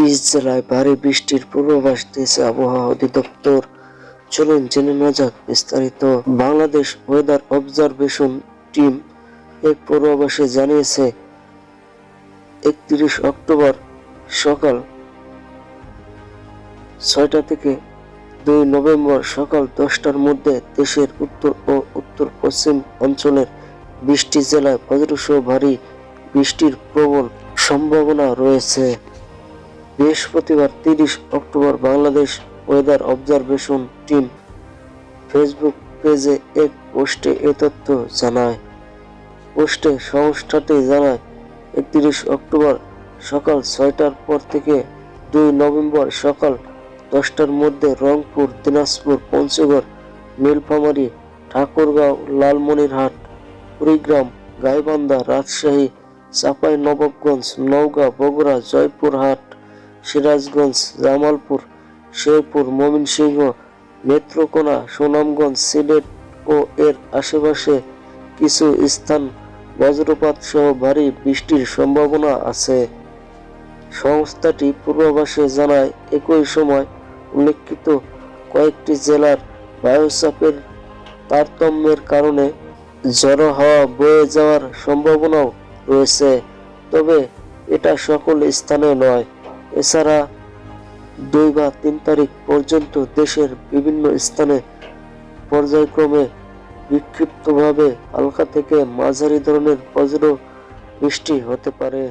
বিশ জেলায় ভারী বৃষ্টির পূর্বাভাস দিয়েছে আবহাওয়া অধিদপ্তর। চলুন জেনে নেওয়া যাক বিস্তারিত। বাংলাদেশ ওয়েদার অবজারভেশন টিম এক পূর্বাভাসে জানিয়েছে, একত্রিশ অক্টোবর সকাল ছয়টা থেকে দুই নভেম্বর সকাল দশটার মধ্যে দেশের উত্তর ও উত্তর পশ্চিম অঞ্চলের বৃষ্টি জেলায় বজ্রসহ ভারী বৃষ্টির প্রবল সম্ভাবনা রয়েছে। বৃহস্পতিবার তিরিশ October Bangladesh weather observation team Facebook পেজে এক পোস্টে এ তথ্য জানায়। পোস্টে সংস্থাটি জানায়, একত্রিশ অক্টোবর সকাল ছয়টার পর থেকে দুই নভেম্বর সকাল দশটার মধ্যে রংপুর, দিনাজপুর, পঞ্চগড়, নীলফামারী, ঠাকুরগাঁও, লালমনিরহাট, কুড়িগ্রাম, গাইবান্ধা, রাজশাহী চাঁপাই নবাবগঞ্জ নওগাঁ, বগুড়া, জয়পুরহাট সিরাজগঞ্জ, জামালপুর, শেরপুর, ময়মনসিংহ, নেত্রকোনা, সুনামগঞ্জ, সিলেট ও এর আশেপাশে কিছু স্থান বজ্রপাত সহ ভারী বৃষ্টির সম্ভাবনা আছে। সংস্থাটি পূর্বাভাসে জানায়, একই সময় উল্লেখিত কয়েকটি জেলার বায়ুচাপের তারতম্যের কারণে জড়ো হাওয়া বয়ে যাওয়ার সম্ভাবনাও রয়েছে, তবে এটা সকল স্থানে নয়। এছাড়া দুই বা তিন তারিখ পর্যন্ত দেশের বিভিন্ন স্থানে পর্যায়ক্রমে বিক্ষিপ্তভাবে হালকা থেকে মাঝারি ধরনের বজ্র বৃষ্টি হতে পারে।